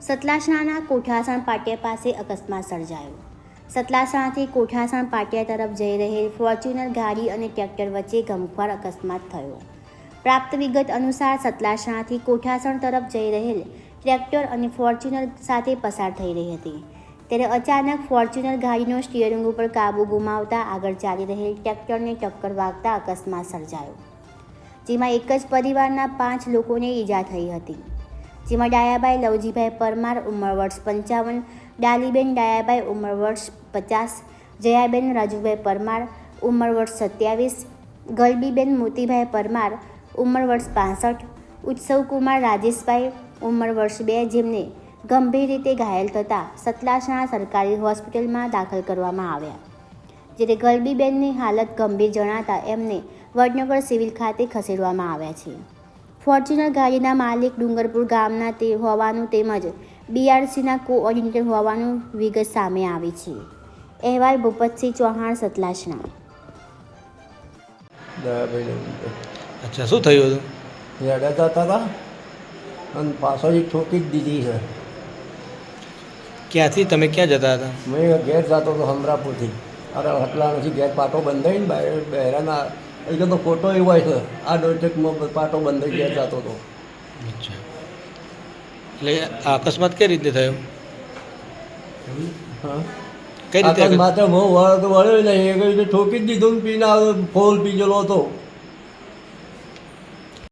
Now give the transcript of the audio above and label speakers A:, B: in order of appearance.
A: સતલાસણાના કોઠાસણ પાટિયા પાસે અકસ્માત સર્જાયો. સતલાસણાથી કોઠાસણ પાટિયા તરફ જઈ રહેલ ફોર્ચ્યુનર ગાડી અને ટ્રેક્ટર વચ્ચે ગમખ્વાર અકસ્માત થયો. પ્રાપ્ત વિગત અનુસાર સતલાસણાથી કોઠાસણ તરફ જઈ રહેલ ટ્રેક્ટર અને ફોર્ચ્યુનર સાથે પસાર થઈ રહી હતી. ત્યારે અચાનક ફોર્ચ્યુનર ગાડીનો સ્ટિયરિંગ ઉપર કાબુ ગુમાવતા આગળ ચાલી રહેલ ટ્રેક્ટરને ટક્કર વાગતા અકસ્માત સર્જાયો, જેમાં એક જ પરિવારના પાંચ લોકોને ઈજા થઈ હતી. જેમાં ડાયાભાઈ લવજીભાઈ પરમાર ઉંમર વર્ષ પંચાવન, ડાલીબેન ડાયાભાઈ ઉંમર વર્ષ પચાસ, જયાબેન રાજુભાઈ પરમાર ઉંમર વર્ષ સત્યાવીસ, ગલબીબેન મોતીભાઈ પરમાર ઉંમર વર્ષ પાસઠ, ઉત્સવકુમાર રાજેશભાઈ ઉંમર વર્ષ બે જેમને ગંભીર રીતે ઘાયલ થતાં સતલાસણા સરકારી હોસ્પિટલમાં દાખલ કરવામાં આવ્યા. જ્યારે ગલબીબેનની હાલત ગંભીર જણાતા એમને વડનગર સિવિલ ખાતે ખસેડવામાં આવ્યા છે. ફોર્ચ્યુનર ગાડીના માલિક ડુંગરપુર ગામના તે હોવાનું તેમજ બીઆરસીના કોઓર્ડિનેટર હોવાનું વિગત સામે આવી છે. અહેવાલ ભૂપતસિંહ ચૌહાણ
B: સતલાસના
C: અચ્છા શું થયું હતું?
B: રેડા જતા હતા અને પાછળથી ઠોકી જ દીધી છે.
C: ક્યાંથી? તમે ક્યાં જતા હતા?
B: મેં ઘેર જતો હતો હમરાપુરથી. અરે હટલા નથી ઘેર પાટો બંધાઈને બહાર બહેરાના એ તો ખોટો એવો છે આ દોઢેકમાં પાટો બંધાઈ ગયા જતો હતો
C: એટલે આ અકસ્માત કઈ રીતે થયો?
B: હા.
C: કઈ રીતે
B: માત્ર તો વળ્યો નહીં. એ ઠોકી જ દીધું પીને ફોલ પીજેલો હતો.